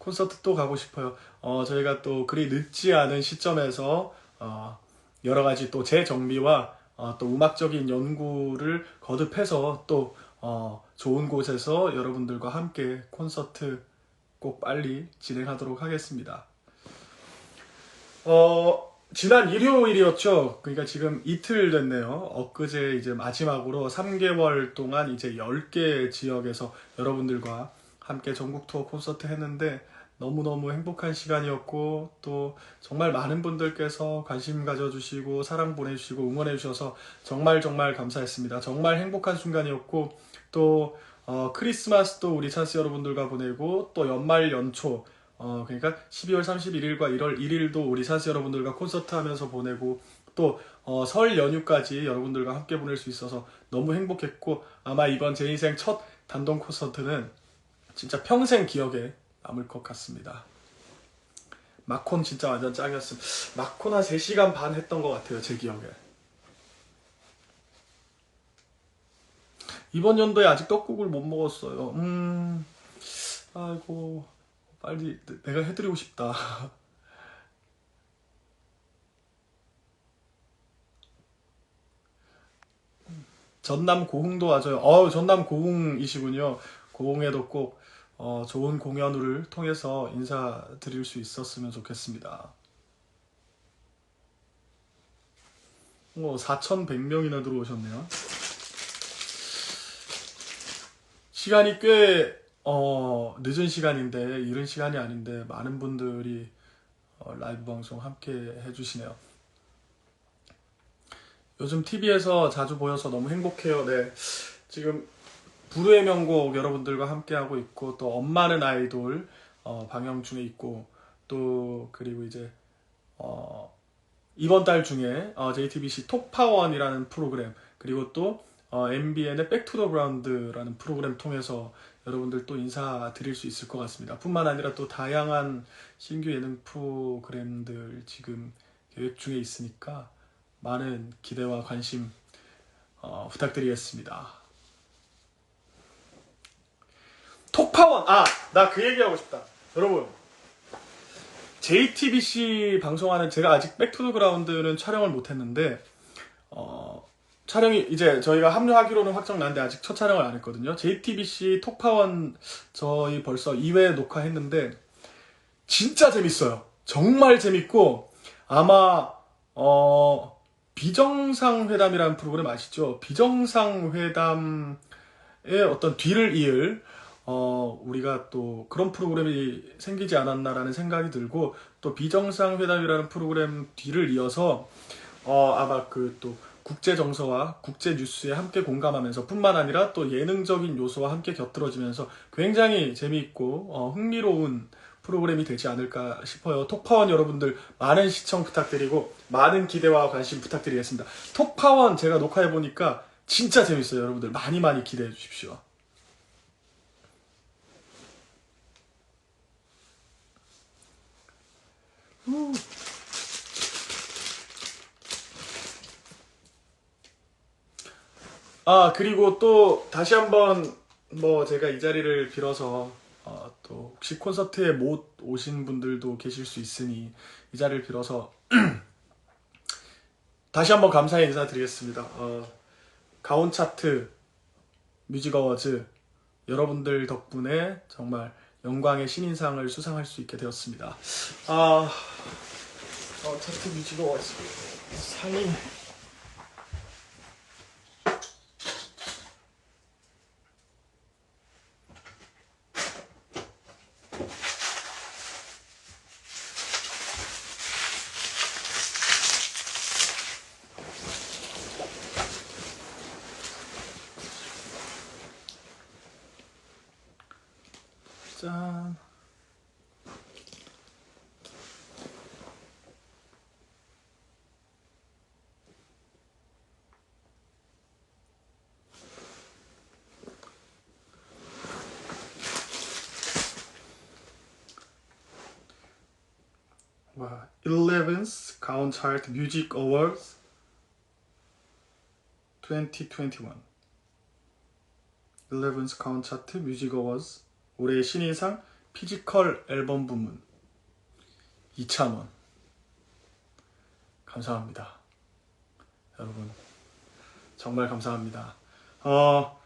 콘서트 또 가고 싶어요. 어, 저희가 또 그리 늦지 않은 시점에서 어, 여러 가지 또 재정비와 어, 또 음악적인 연구를 거듭해서 또 어, 좋은 곳에서 여러분들과 함께 콘서트 꼭 빨리 진행하도록 하겠습니다. 어, 지난 일요일이었죠. 그러니까 지금 이틀 됐네요. 엊그제 이제 마지막으로 3개월 동안 이제 10개 지역에서 여러분들과 함께 전국 투어 콘서트 했는데 너무너무 행복한 시간이었고 또 정말 많은 분들께서 관심 가져주시고 사랑 보내주시고 응원해주셔서 정말 정말 감사했습니다. 정말 행복한 순간이었고 또 어, 크리스마스도 우리 찬스 여러분들과 보내고 또 연말 연초 어, 그러니까 12월 31일과 1월 1일도 우리 찬스 여러분들과 콘서트 하면서 보내고 또 어, 설 연휴까지 여러분들과 함께 보낼 수 있어서 너무 행복했고 아마 이번 제 인생 첫 단독 콘서트는 진짜 평생 기억에 남을 것 같습니다. 마콘 진짜 완전 짱이었음. 마콘 한 3시간 반 했던 것 같아요, 제 기억에. 이번 연도에 아직 떡국을 못 먹었어요. 음, 아이고, 빨리 내가 해드리고 싶다. 전남 고흥도 와줘요. 어우, 전남 고흥이시군요. 고흥에도 꼭 어, 좋은 공연을 통해서 인사드릴 수 있었으면 좋겠습니다. 어, 4,100명이나 들어오셨네요. 시간이 꽤 어, 늦은 시간인데 이른 시간이 아닌데 많은 분들이 어, 라이브 방송 함께 해주시네요. 요즘 TV에서 자주 보여서 너무 행복해요. 네, 지금 불후의 명곡 여러분들과 함께하고 있고 또 엄마는 아이돌 어, 방영 중에 있고 또 그리고 이제 어, 이번 달 중에 어, JTBC 톡파원이라는 프로그램 그리고 또 어, MBN의 백투더 그라운드라는 프로그램 통해서 여러분들 또 인사드릴 수 있을 것 같습니다. 뿐만 아니라 또 다양한 신규 예능 프로그램들 지금 계획 중에 있으니까 많은 기대와 관심 어, 부탁드리겠습니다. 아 나 그 얘기하고 싶다. 여러분 JTBC 방송하는 제가 아직 백투더 그라운드는 촬영을 못했는데 어, 촬영이 이제 저희가 합류하기로는 확정 났는데 아직 첫 촬영을 안 했거든요. JTBC 톡파원 저희 벌써 2회 녹화했는데 진짜 재밌어요. 정말 재밌고 아마 어 비정상회담이라는 프로그램 아시죠? 비정상회담의 어떤 뒤를 이을 어, 우리가 또 그런 프로그램이 생기지 않았나라는 생각이 들고 또 비정상회담이라는 프로그램 뒤를 이어서 어, 아마 그 또 국제 정서와 국제 뉴스에 함께 공감하면서 뿐만 아니라 또 예능적인 요소와 함께 곁들어지면서 굉장히 재미있고 어, 흥미로운 프로그램이 되지 않을까 싶어요. 톡파원 여러분들 많은 시청 부탁드리고 많은 기대와 관심 부탁드리겠습니다. 톡파원 제가 녹화해 보니까 진짜 재밌어요. 여러분들 많이 많이 기대해 주십시오. 후. 아 그리고 또 다시 한번 뭐 제가 이 자리를 빌어서 어, 또 혹시 콘서트에 못 오신 분들도 계실 수 있으니 이 자리를 빌어서 다시 한번 감사의 인사 드리겠습니다. 어, 가온 차트 뮤직 어워즈 여러분들 덕분에 정말 영광의 신인상을 수상할 수 있게 되었습니다. 아, 어, 차트 어워즈 상이 짠. 와, 11th 가온 차트 뮤직 어워즈 2021 11th 가온 차트 뮤직 어워즈 올해의 신인상 피지컬 앨범 부문 2,000원. 감사합니다. 여러분, 정말 감사합니다. 어,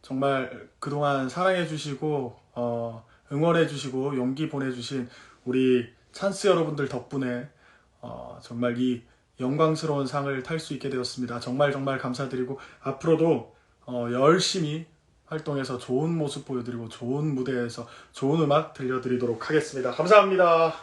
정말 그동안 사랑해주시고, 어, 응원해주시고, 용기 보내주신 우리 찬스 여러분들 덕분에, 어, 정말 이 영광스러운 상을 탈 수 있게 되었습니다. 정말 정말 감사드리고, 앞으로도, 어, 열심히 활동해서 좋은 모습 보여드리고, 좋은 무대에서 좋은 음악 들려드리도록 하겠습니다. 감사합니다.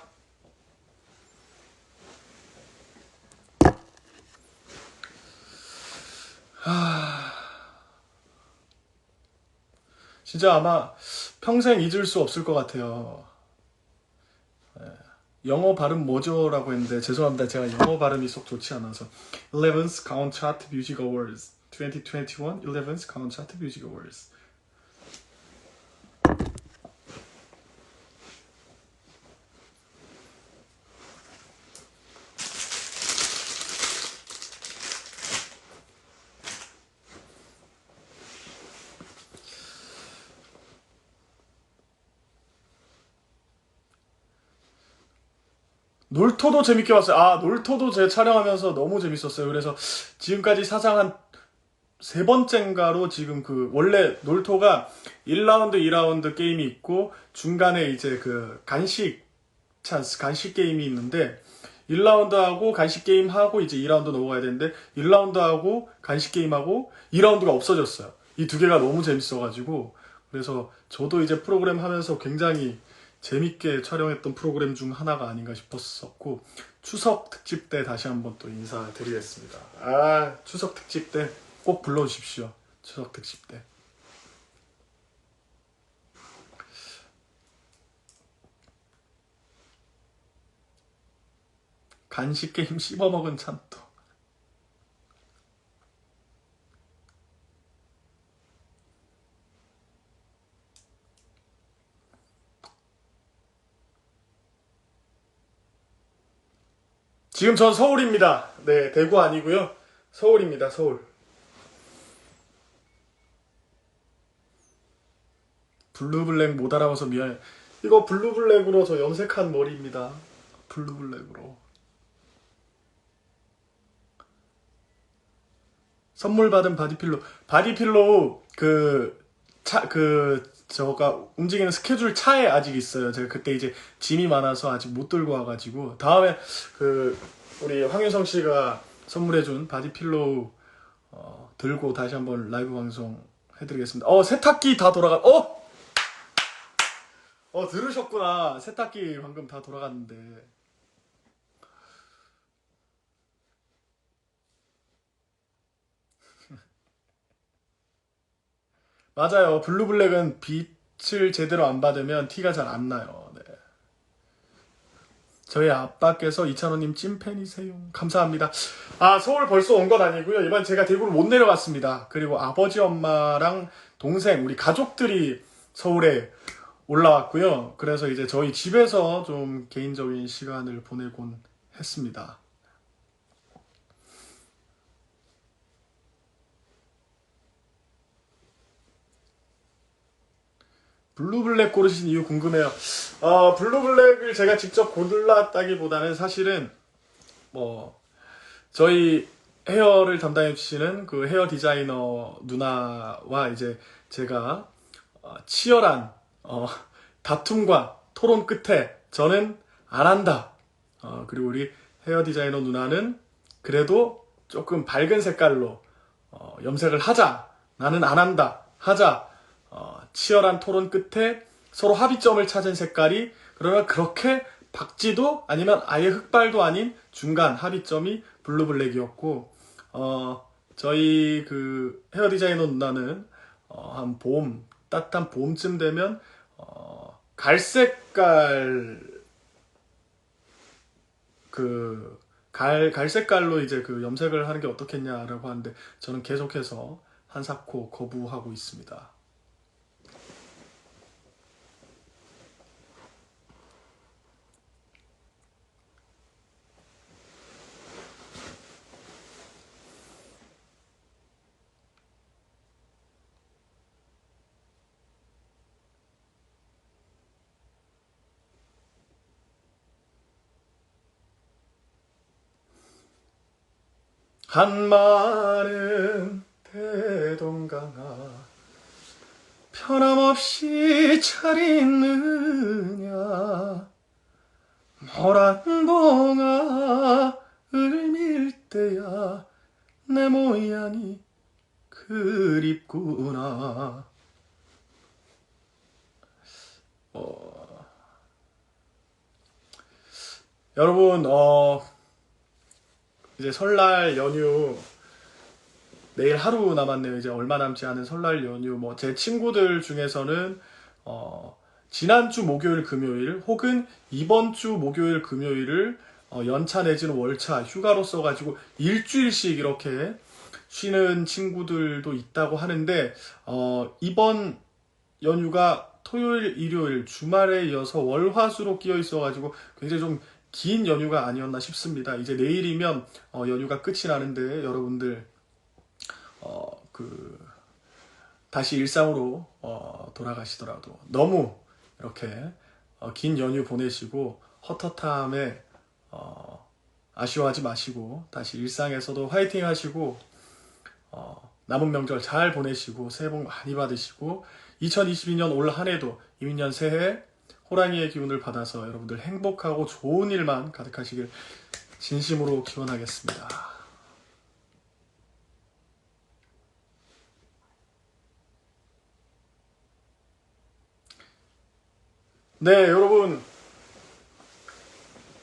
진짜 아마 평생 잊을 수 없을 것 같아요. 예. 영어 발음 뭐죠 라고 했는데 죄송합니다. 제가 영어 발음이 속 좋지 않아서 11th Count Chart Music Awards 2021 11th Count Chart Music Awards 놀토도 재밌게 봤어요. 아, 놀토도 제 촬영하면서 너무 재밌었어요. 그래서 지금까지 사상 한 세 번째인가로 지금 그 원래 놀토가 1라운드, 2라운드 게임이 있고 중간에 이제 그 간식 찬스, 간식 게임이 있는데 1라운드하고 간식 게임하고 이제 2라운드 넘어가야 되는데 1라운드하고 간식 게임하고 2라운드가 없어졌어요. 이 두 개가 너무 재밌어가지고 그래서 저도 이제 프로그램 하면서 굉장히 재밌게 촬영했던 프로그램 중 하나가 아닌가 싶었었고 추석 특집 때 다시 한번 또 인사드리겠습니다. 아 추석 특집 때 꼭 불러주십시오. 추석 특집 때. 간식 게임 씹어먹은 참또. 지금 전 서울입니다. 네, 대구 아니고요. 서울입니다. 서울. 블루블랙 못 알아봐서 미안해. 이거 블루블랙으로 저 염색한 머리입니다. 블루블랙으로. 선물 받은 바디필로. 바디필로 그, 차, 그, 저가 움직이는 스케줄 차에 아직 있어요. 제가 그때 이제 짐이 많아서 아직 못 들고 와가지고. 다음에 그, 우리 황유성 씨가 선물해준 바디필로우 어, 들고 다시 한번 라이브 방송 해드리겠습니다. 어, 세탁기 다 돌아가, 어! 어, 들으셨구나. 세탁기 방금 다 돌아갔는데. 맞아요. 블루블랙은 빛을 제대로 안 받으면 티가 잘 안 나요. 네. 저희 아빠께서 이찬호님 찐팬이세요. 감사합니다. 아, 서울 벌써 온 건 아니고요. 이번 제가 대구를 못 내려갔습니다. 그리고 아버지, 엄마랑 동생, 우리 가족들이 서울에 올라왔고요. 그래서 이제 저희 집에서 좀 개인적인 시간을 보내곤 했습니다. 블루블랙 고르신 이유 궁금해요. 어, 블루블랙을 제가 직접 골랐다기보다는 사실은 뭐 저희 헤어를 담당해 주시는 그 헤어 디자이너 누나와 이제 제가 어, 치열한 어, 다툼과 토론 끝에 저는 안 한다. 어, 그리고 우리 헤어 디자이너 누나는 그래도 조금 밝은 색깔로 어, 염색을 하자. 나는 안 한다. 하자. 어, 치열한 토론 끝에 서로 합의점을 찾은 색깔이 그러면 그렇게 박지도 아니면 아예 흑발도 아닌 중간 합의점이 블루블랙이었고 어, 저희 그 헤어 디자이너 누나는 어, 한 봄, 따뜻한 봄쯤 되면 어, 갈색깔 그 갈, 갈색깔로 이제 그 염색을 하는 게 어떻겠냐라고 하는데 저는 계속해서 한사코 거부하고 있습니다. 한마는 대동강아 편함없이 잘 있느냐? 모란봉아 을밀 때야 내 모양이 그립구나. 어... 여러분 어 이제 설날 연휴 내일 하루 남았네요. 이제 얼마 남지 않은 설날 연휴. 뭐 제 친구들 중에서는 어 지난주 목요일 금요일 혹은 이번 주 목요일 금요일을 어, 연차 내지는 월차 휴가로 써가지고 일주일씩 이렇게 쉬는 친구들도 있다고 하는데 어, 이번 연휴가 토요일, 일요일, 주말에 이어서 월화수로 끼어 있어가지고 굉장히 좀 긴 연휴가 아니었나 싶습니다. 이제 내일이면 어, 연휴가 끝이 나는데 여러분들 어, 그 다시 일상으로 어, 돌아가시더라도 너무 이렇게 어, 긴 연휴 보내시고 헛헛함에 어, 아쉬워하지 마시고 다시 일상에서도 화이팅 하시고 어, 남은 명절 잘 보내시고 새해 복 많이 받으시고 2022년 올 한해도 이민년 새해 호랑이의 기운을 받아서 여러분들 행복하고 좋은 일만 가득하시길 진심으로 기원하겠습니다. 네, 여러분.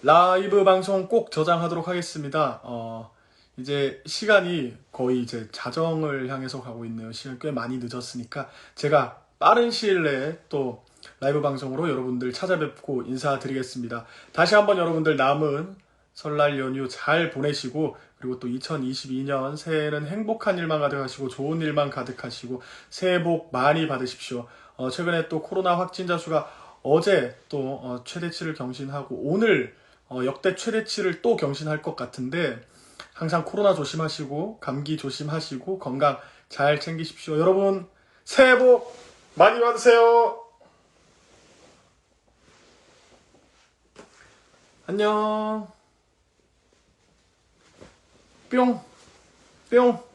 라이브 방송 꼭 저장하도록 하겠습니다. 어, 이제 시간이 거의 이제 자정을 향해서 가고 있네요. 시간 꽤 많이 늦었으니까 제가 빠른 시일 내에 또 라이브 방송으로 여러분들 찾아뵙고 인사드리겠습니다. 다시 한번 여러분들 남은 설날 연휴 잘 보내시고 그리고 또 2022년 새해에는 행복한 일만 가득하시고 좋은 일만 가득하시고 새해 복 많이 받으십시오. 어, 최근에 또 코로나 확진자 수가 어제 또 어, 최대치를 경신하고 오늘 어, 역대 최대치를 또 경신할 것 같은데 항상 코로나 조심하시고 감기 조심하시고 건강 잘 챙기십시오. 여러분 새해 복 많이 받으세요. 안녕. 뿅. 뿅.